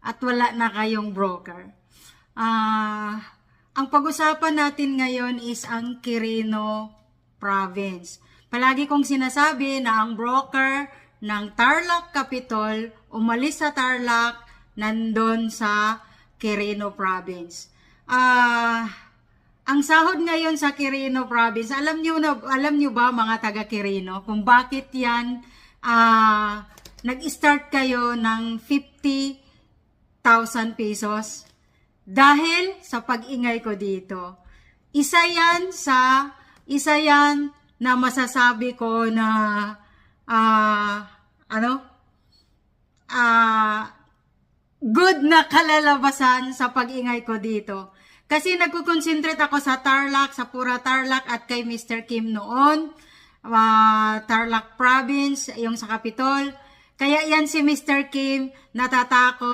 at wala na kayong broker. Ah, ang pag-usapan natin ngayon is ang Quirino Province. Palagi kong sinasabi na ang broker ng Tarlac Capitol umalis sa Tarlac nandun sa Quirino Province. Ah, ang sahod ngayon sa Quirino Province, alam niyo na alam niyo ba mga taga Quirino kung bakit 'yan ah nag-start kayo ng 50,000 pesos? Dahil sa pag-ingay ko dito. Isa 'yan sa isa 'yan na masasabi ko na ah ano? Ah good na kalalabasan sa pag-ingay ko dito. Kasi nagkukonsentrate ako sa Tarlac, sa Pura Tarlac at kay Mr. Kim noon. Ah, Tarlac Province, yung sa Capitol. Kaya yan si Mr. Kim natatakot